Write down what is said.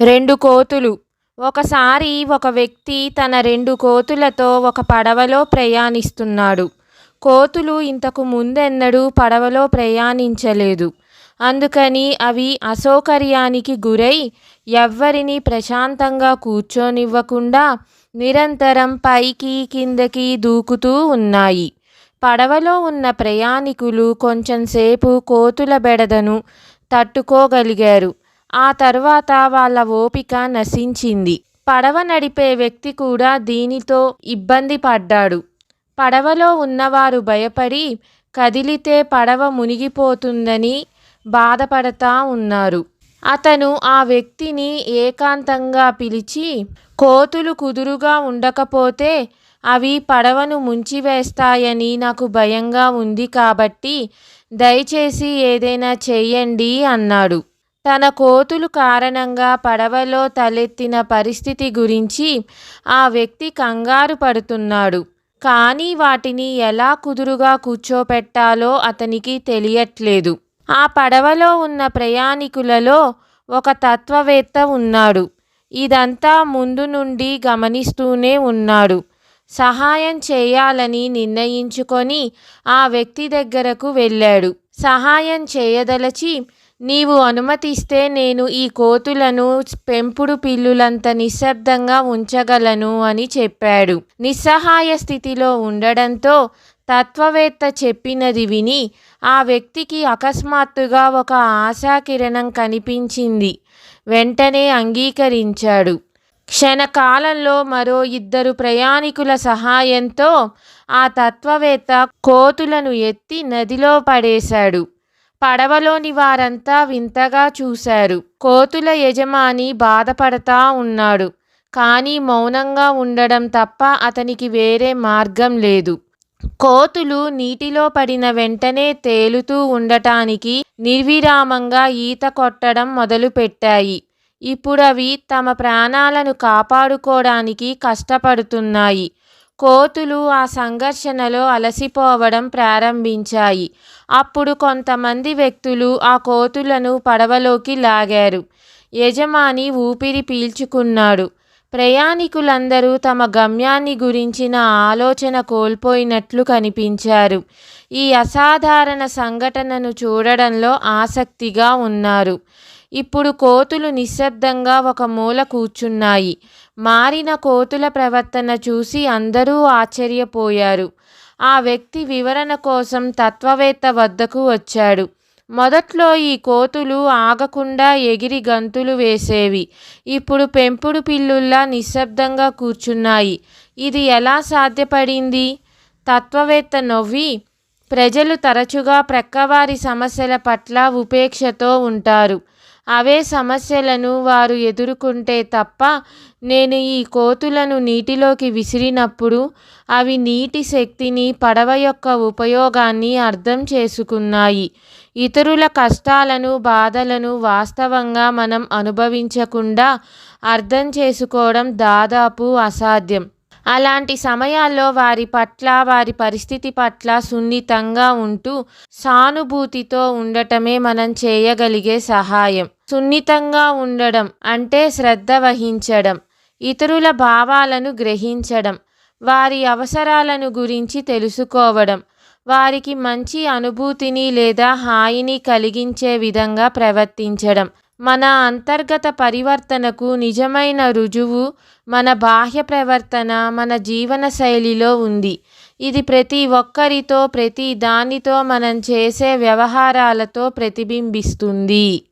రెండు కోతులు. ఒకసారి ఒక వ్యక్తి తన రెండు కోతులతో ఒక పడవలో ప్రయాణిస్తున్నాడు. కోతులు ఇంతకు ముందెన్నడూ పడవలో ప్రయాణించలేదు. అందుకని అవి అసౌకర్యానికి గురై ఎవ్వరినీ ప్రశాంతంగా కూర్చోనివ్వకుండా నిరంతరం పైకి కిందకి దూకుతూ ఉన్నాయి. పడవలో ఉన్న ప్రయాణికులు కొంచెంసేపు కోతుల బెడదను తట్టుకోగలిగారు. ఆ తర్వాత వాళ్ళ ఓపిక నశించింది. పడవ నడిపే వ్యక్తి కూడా దీనితో ఇబ్బంది పడ్డాడు. పడవలో ఉన్నవారు భయపడి కదిలితే పడవ మునిగిపోతుందని బాధపడతా ఉన్నారు. అతను ఆ వ్యక్తిని ఏకాంతంగా పిలిచి కోతులు కుదురుగా ఉండకపోతే అవి పడవను ముంచివేస్తాయని నాకు భయంగా ఉంది కాబట్టి దయచేసి ఏదైనా చెయ్యండి అన్నాడు. తన కోతులు కారణంగా పడవలో తలెత్తిన పరిస్థితి గురించి ఆ వ్యక్తి కంగారు పడుతున్నాడు. కానీ వాటిని ఎలా కుదురుగా కూర్చోపెట్టాలో అతనికి తెలియట్లేదు. ఆ పడవలో ఉన్న ప్రయాణికులలో ఒక తత్వవేత్త ఉన్నాడు. ఇదంతా ముందు నుండి గమనిస్తూనే ఉన్నాడు. సహాయం చేయాలని నిర్ణయించుకొని ఆ వ్యక్తి దగ్గరకు వెళ్ళాడు. సహాయం చేయదలచి నీవు అనుమతిస్తే నేను ఈ కోతులను పెంపుడు పిల్లులంత నిశ్శబ్దంగా ఉంచగలను అని చెప్పాడు. నిస్సహాయ స్థితిలో ఉండడంతో తత్వవేత్త చెప్పినది విని ఆ వ్యక్తికి అకస్మాత్తుగా ఒక ఆశాకిరణం కనిపించింది. వెంటనే అంగీకరించాడు. క్షణకాలంలో మరో ఇద్దరు ప్రయాణికుల సహాయంతో ఆ తత్వవేత్త కోతులను ఎత్తి నదిలో పడేశాడు. పడవలోని వారంతా వింతగా చూశారు. కోతుల యజమాని బాధపడతా ఉన్నాడు. కానీ మౌనంగా ఉండడం తప్ప అతనికి వేరే మార్గం లేదు. కోతులు నీటిలో పడిన వెంటనే తేలుతూ ఉండటానికి నిర్విరామంగా ఈత కొట్టడం మొదలుపెట్టాయి. ఇప్పుడు అవి తమ ప్రాణాలను కాపాడుకోవడానికి కష్టపడుతున్నాయి. కోతులు ఆ సంఘర్షణలో అలసిపోవడం ప్రారంభించాయి. అప్పుడు కొంతమంది వ్యక్తులు ఆ కోతులను పడవలోకి లాగారు. యజమాని ఊపిరి పీల్చుకున్నాడు. ప్రయాణికులందరూ తమ గమ్యాన్ని గురించిన ఆలోచన కోల్పోయినట్లు కనిపించారు. ఈ అసాధారణ సంఘటనను చూడడంలో ఆసక్తిగా ఉన్నారు. ఇప్పుడు కోతులు నిశ్శబ్దంగా ఒక మూల కూర్చున్నాయి. మారిన కోతుల ప్రవర్తన చూసి అందరూ ఆశ్చర్యపోయారు. ఆ వ్యక్తి వివరణ కోసం తత్వవేత్త వద్దకు వచ్చాడు. మొదట్లో ఈ కోతులు ఆగకుండా ఎగిరి గంతులు వేసేవి. ఇప్పుడు పెంపుడు పిల్లుల్లా నిశ్శబ్దంగా కూర్చున్నాయి. ఇది ఎలా సాధ్యపడింది? తత్వవేత్త నవ్వి ప్రజలు తరచుగా ప్రక్కవారి సమస్యల పట్ల ఉపేక్షతో ఉంటారు. అవే సమస్యలను వారు ఎదుర్కొంటే తప్ప నేను ఈ కోతులను నీటిలోకి విసిరినప్పుడు అవి నీటి శక్తిని పడవ యొక్క ఉపయోగాన్ని అర్థం చేసుకున్నాయి. ఇతరుల కష్టాలను బాధలను వాస్తవంగా మనం అనుభవించకుండా అర్థం చేసుకోవడం దాదాపు అసాధ్యం. అలాంటి సమయాల్లో వారి పట్ల వారి పరిస్థితి పట్ల సున్నితంగా ఉంటూ సానుభూతితో ఉండటమే మనం చేయగలిగే సహాయం. సున్నితంగా ఉండడం అంటే శ్రద్ధ వహించడం ఇతరుల భావాలను గ్రహించడం వారి అవసరాలను గురించి తెలుసుకోవడం వారికి మంచి అనుభూతిని లేదా హాయిని కలిగించే విధంగా ప్రవర్తించడం. మన అంతర్గత పరివర్తనకు నిజమైన రుజువు మన బాహ్య ప్రవర్తన మన జీవన శైలిలో ఉంది. ఇది ప్రతి ఒక్కరితో ప్రతి దానితో మనం చేసే వ్యవహారాలతో ప్రతిబింబిస్తుంది.